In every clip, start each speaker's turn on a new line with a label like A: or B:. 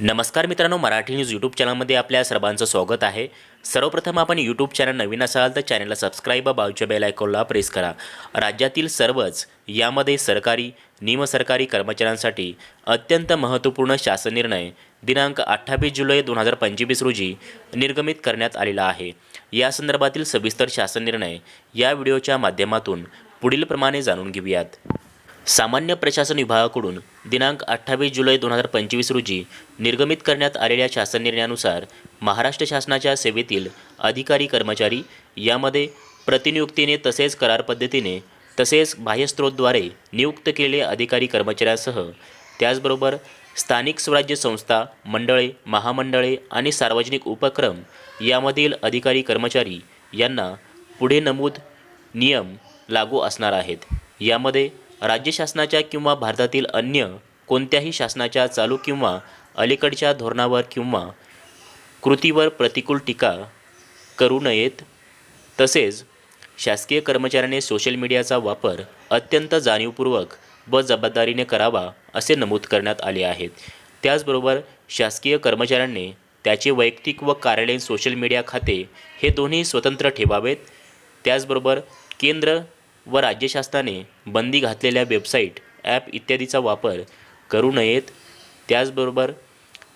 A: नमस्कार मित्रांनो Marathi news YouTube चॅनलमध्ये आपल्या सर्वांचं स्वागत आहे. सर्वप्रथम आपण यूट्यूब चॅनल नवीन असाल तर चॅनलला सबस्क्राईब बाजूच्या बेल आयकॉनला प्रेस करा. राज्यातील सर्वच यामध्ये सरकारी निमसरकारी कर्मचाऱ्यांसाठी अत्यंत महत्त्वपूर्ण शासन निर्णय दिनांक अठ्ठावीस जुलै दोन हजार पंचवीस रोजी निर्गमित करण्यात आलेला आहे. या संदर्भातील सविस्तर शासन निर्णय या व्हिडिओच्या माध्यमातून पुढीलप्रमाणे जाणून घेऊयात. सामान्य प्रशासन विभागाकडून दिनांक अठ्ठावीस जुलै दोन हजार पंचवीस रोजी निर्गमित करण्यात आलेल्या शासन निर्णयानुसार महाराष्ट्र शासनाच्या सेवेतील अधिकारी कर्मचारी यामध्ये प्रतिनियुक्तीने तसेच करार पद्धतीने तसेच बाह्यस्त्रोतद्वारे नियुक्त केलेले अधिकारी कर्मचाऱ्यांसह त्याचबरोबर स्थानिक स्वराज्य संस्था मंडळे महामंडळे आणि सार्वजनिक उपक्रम यामधील अधिकारी कर्मचारी यांना पुढे नमूद नियम लागू असणार आहेत. यामध्ये राज्य शासनाच्या किंवा भारतातील अन्य कोणत्याही शासनाच्या चालू किंवा अलीकडच्या धोरणावर किंवा कृतीवर प्रतिकूल टीका करू नयेत. तसेच शासकीय कर्मचाऱ्याने सोशल मीडियाचा वापर अत्यंत जाणीवपूर्वक व जबाबदारीने करावा असे नमूद करण्यात आले आहेत. त्याचबरोबर शासकीय कर्मचाऱ्यांनी त्याचे वैयक्तिक व कार्यालयीन सोशल मीडिया खाते हे दोन्ही स्वतंत्र ठेवावेत. त्याचबरोबर केंद्र व राज्य शासनाने बंदी घातलेल्या वेबसाईट ॲप इत्यादीचा वापर करू नयेत. त्याचबरोबर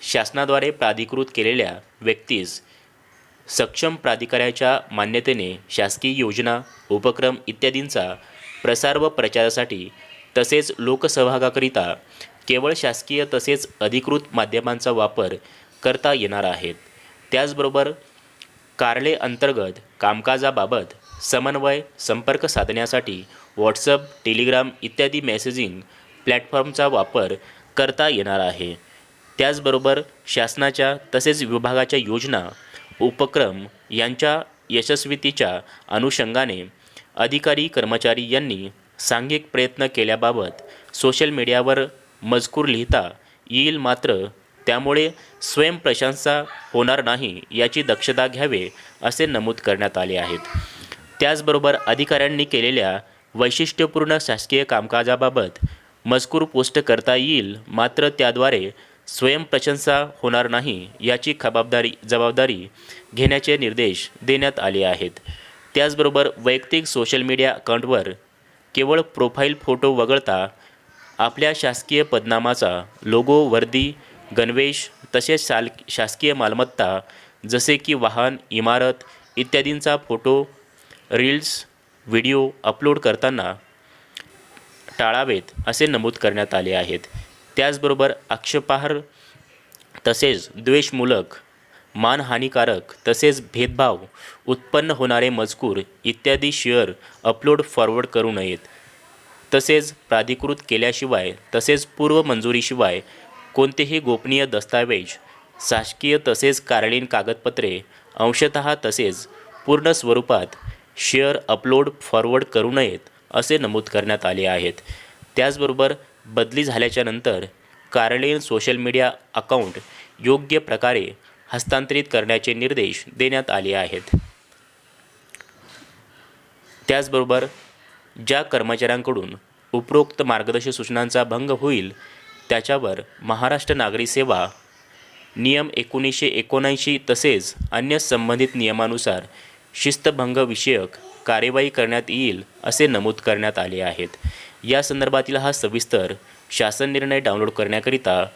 A: शासनाद्वारे प्राधिकृत केलेल्या व्यक्तीस सक्षम प्राधिकाऱ्याच्या मान्यतेने शासकीय योजना उपक्रम इत्यादींचा प्रसार व प्रचारासाठी तसेच लोकसहभागाकरिता केवळ शासकीय तसेच अधिकृत माध्यमांचा वापर करता येणार आहेत. त्याचबरोबर कार्ले अंतर्गत कामकाजाबाबत समन्वय संपर्क साधण्यासाठी व्हॉट्सअप टेलिग्राम इत्यादी मेसेजिंग प्लॅटफॉर्मचा वापर करता येणार आहे. त्याचबरोबर शासनाच्या तसेच विभागाच्या योजना उपक्रम यांच्या यशस्वीतीच्या अनुषंगाने अधिकारी कर्मचारी यांनी सांघिक प्रयत्न केल्याबाबत सोशल मीडियावर मजकूर लिहिता येईल मात्र त्यामुळे स्वयंप्रशंसा होणार नाही याची दक्षता घ्यावे असे नमूद करण्यात आले आहेत. त्याचबरोबर अधिकाऱ्यांनी केलेल्या वैशिष्ट्यपूर्ण शासकीय कामकाजाबाबत मजकूर पोस्ट करता येईल मात्र त्याद्वारे स्वयंप्रशंसा होणार नाही याची खबाबदारी जबाबदारी घेण्याचे निर्देश देण्यात आले आहेत. त्याचबरोबर वैयक्तिक सोशल मीडिया अकाउंटवर केवळ प्रोफाईल फोटो वगळता आपल्या शासकीय पदनामाचा लोगो वर्दी गणवेश तसेच शाल शासकीय मालमत्ता जसे की वाहन इमारत इत्यादींचा फोटो रील्स व्हिडिओ अपलोड करताना टाळावेत असे नमूद करण्यात आले आहेत. त्याचबरोबर आक्षेपार्ह तसेच द्वेषमूलक मानहानिकारक तसेच भेदभाव उत्पन्न होणारे मजकूर इत्यादी शेअर अपलोड फॉरवर्ड करू नयेत. तसेच प्राधिकृत केल्याशिवाय तसेच पूर्व मंजुरीशिवाय कोणतेही गोपनीय दस्तावेज शासकीय तसेच कार्यालयीन कागदपत्रे अंशतः तसेच पूर्ण स्वरूपात शेअर अपलोड फॉरवर्ड करू नयेत असे नमूद करण्यात आले आहेत. त्याचबरोबर बदली झाल्याच्यानंतर कार्यालयीन सोशल मीडिया अकाउंट योग्य प्रकारे हस्तांतरित करण्याचे निर्देश देण्यात आले आहेत. त्याचबरोबर ज्या कर्मचाऱ्यांकडून उपरोक्त मार्गदर्शक सूचनांचा भंग होईल त्याच्यावर महाराष्ट्र नागरी सेवा नियम एकोणीसशे एकोणऐंशी तसेच अन्य संबंधित नियमानुसार शिस्तभंगविषयक कार्यवाही करण्यात येईल असे नमूद करण्यात आले आहेत. या संदर्भातील हा सविस्तर शासन निर्णय डाउनलोड करण्याकरिता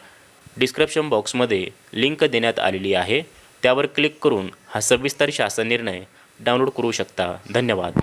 A: डिस्क्रिप्शन बॉक्समध्ये लिंक देण्यात आलेली आहे. त्यावर क्लिक करून हा सविस्तर शासन निर्णय डाउनलोड करू शकता. धन्यवाद.